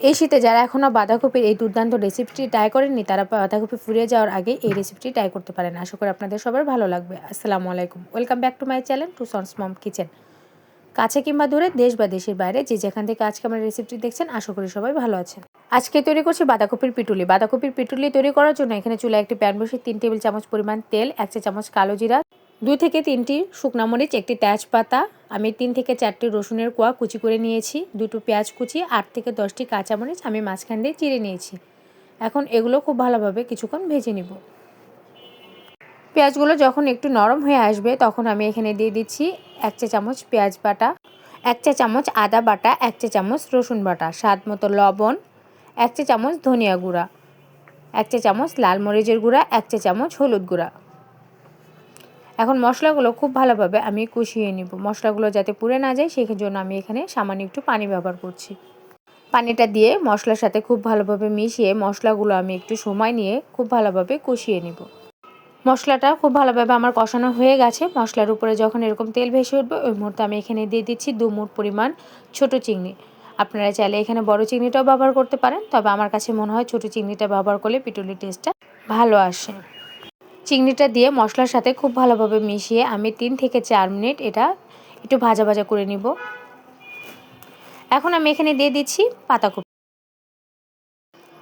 এই শীতে যারা এখনও বাঁধাকপির এই দুর্দান্ত রেসিপিটি ট্রাই করেননি, তারা বাঁধাকপি ফুরিয়ে যাওয়ার আগে এই রেসিপিটি ট্রাই করতে পারেন। আশা করি আপনাদের সবার ভালো লাগবে। আসসালামু আলাইকুম। Welcome back to my channel two sons mom kitchen কাছে কিংবা দূরে, দেশ বা দেশের বাইরে, যে যেখান থেকে আজকে আমার রেসিপিটি দেখছেন, আশা করি সবাই ভালো আছেন। আজকে তৈরি করছি বাঁধাকপির পিটুলি। বাঁধাকপির পিটুলি তৈরি করার জন্য এখানে চুলা একটি প্যান বসে তিন টেবিল চামচ পরিমাণ তেল, এক চা চামচ কালো জিরা দুই থেকে তিনটি শুকনা মরিচ, একটি তেজপাতা, আমি তিন থেকে চারটি রসুনের কোয়া কুচি করে নিয়েছি, দুটো পেঁয়াজ কুচি, আট থেকে দশটি কাঁচামরিচ আমি মাঝখান দিয়ে চিড়ে নিয়েছি। এখন এগুলো খুব ভালোভাবে কিছুক্ষণ ভেজে নিব। পেঁয়াজগুলো যখন একটু নরম হয়ে আসবে, তখন আমি এখানে দিয়ে দিচ্ছি এক চা চামচ পেঁয়াজ বাটা, এক চা চামচ আদা বাটা, এক চা চামচ রসুন বাটা, স্বাদ মতো লবণ, এক চা চামচ ধনিয়া গুঁড়া, এক চা চামচ লাল মরিচের গুঁড়া, এক চা চামচ হলুদ গুঁড়া। এখন মশলাগুলো খুব ভালোভাবে আমি কষিয়ে নিব। মশলাগুলো যাতে পুড়ে না যায় সেই জন্য আমি এখানে সামান্য একটু পানি ব্যবহার করছি। পানিটা দিয়ে মশলার সাথে খুব ভালোভাবে মিশিয়ে মশলাগুলো আমি একটু সময় নিয়ে খুব ভালোভাবে কষিয়ে নিব। মশলাটা খুব ভালোভাবে আমার কষানো হয়ে গেছে। মশলার উপরে যখন এরকম তেল ভেসে উঠবে, ওই মুহূর্তে আমি এখানে দিয়ে দিচ্ছি দু মুঠ পরিমাণ ছোট চিংড়ি। আপনারা চাইলে এখানে বড় চিংড়িটাও ব্যবহার করতে পারেন, তবে আমার কাছে মনে হয় ছোট চিংড়িটা ব্যবহার করলে পিটুলির টেস্টটা ভালো আসে। চিংড়িটা দিয়ে মশলার সাথে খুব ভালোভাবে মিশিয়ে আমি তিন থেকে চার মিনিট এটা একটু ভাজা ভাজা করে নিব। এখন আমি এখানে দিয়ে দিচ্ছি পাতাকপি।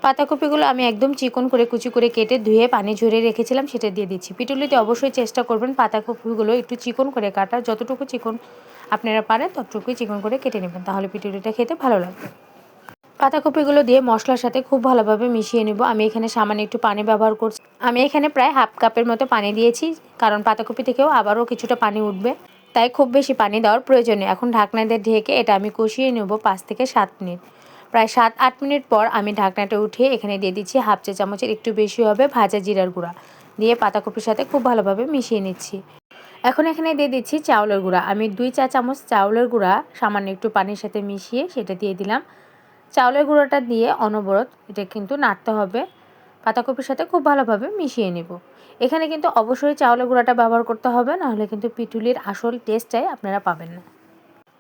পাতাকপিগুলো আমি একদম চিকন করে কুচি করে কেটে ধুয়ে পানি ঝরে রেখেছিলাম, সেটা দিয়ে দিচ্ছি। পিটুলিতে অবশ্যই চেষ্টা করবেন পাতাকপিগুলো একটু চিকন করে কাটার। যতটুকু চিকন আপনারা পারেন, ততটুকুই চিকন করে কেটে নেবেন, তাহলে পিটুলিটা খেতে ভালো লাগবে। পাতাকপিগুলো দিয়ে মশলার সাথে খুব ভালোভাবে মিশিয়ে নেব। আমি এখানে সামান্য একটু পানি ব্যবহার করছি। আমি এখানে প্রায় হাফ কাপের মতো পানি দিয়েছি, কারণ পাতাকপি থেকেও আবারও কিছুটা পানি উঠবে। তাই খুব বেশি পানি দেওয়ার প্রয়োজন নেই। এখন ঢাকনা দিয়ে ঢেকে এটা আমি কষিয়ে নেব পাঁচ থেকে সাত মিনিট। প্রায় সাত, আট মিনিট পর আমি ঢাকনাটা উঠিয়ে এখানে দিয়ে দিচ্ছি হাফ চা চামচের একটু বেশি হবে ভাজা জিরার গুঁড়া। দিয়ে পাতাকপির সাথে খুব ভালোভাবে মিশিয়ে নিচ্ছি। এখন এখানে দিয়ে দিচ্ছি চাউলের গুঁড়া। আমি দুই চা চামচ চাউলের গুঁড়া সামান্য একটু পানির সাথে মিশিয়ে সেটা দিয়ে দিলাম। চাউলের গুঁড়োটা দিয়ে অনবরত এটা কিন্তু নাড়তে হবে। পাতাকপির সাথে খুব ভালোভাবে মিশিয়ে নেব। এখানে কিন্তু অবশ্যই চাউলের গুঁড়াটা ব্যবহার করতে হবে, নাহলে কিন্তু পিটুলির আসল টেস্টটাই আপনারা পাবেন না।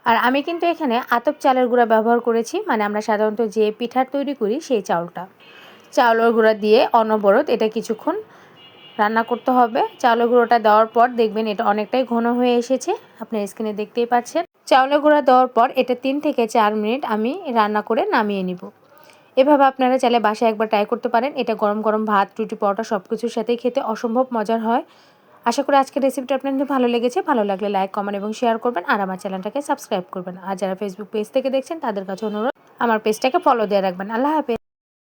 আর আমি কিন্তু এখানে আতপ চালের গুঁড়া ব্যবহার করেছি মানে আমরা সাধারণত যে পিঠার তৈরি করি সেই চাউলটা। চাউলের গুঁড়া দিয়ে অনবরত এটা কিছুক্ষণ রান্না করতে হবে। চাউলের গুঁড়োটা দেওয়ার পর দেখবেন এটা অনেকটাই ঘন হয়ে এসেছে, আপনার স্ক্রিনে দেখতেই পাচ্ছেন। চাউলের গুঁড়া দেওয়ার পর এটা তিন থেকে চার মিনিট আমি রান্না করে নামিয়ে নিব। এভাবে আপনারা চাইলে বাসায় একবার ট্রাই করতে পারেন। এটা গরম গরম ভাত, রুটি, পরোটা সব কিছুর সাথেই খেতে অসম্ভব মজার হয়। আশা করি আজকের রেসিপিটা আপনাদের ভালো লেগেছে। ভালো লাগলে লাইক কমেন্ট এবং শেয়ার করবেন আর আমার চ্যানেলটাকে সাবস্ক্রাইব করবেন। আর যারা ফেসবুক পেজ থেকে দেখছেন, তাদের কাছে অনুরোধ, আমার পেজটাকে ফলো দিয়ে রাখবেন। আল্লাহ হাফেজ।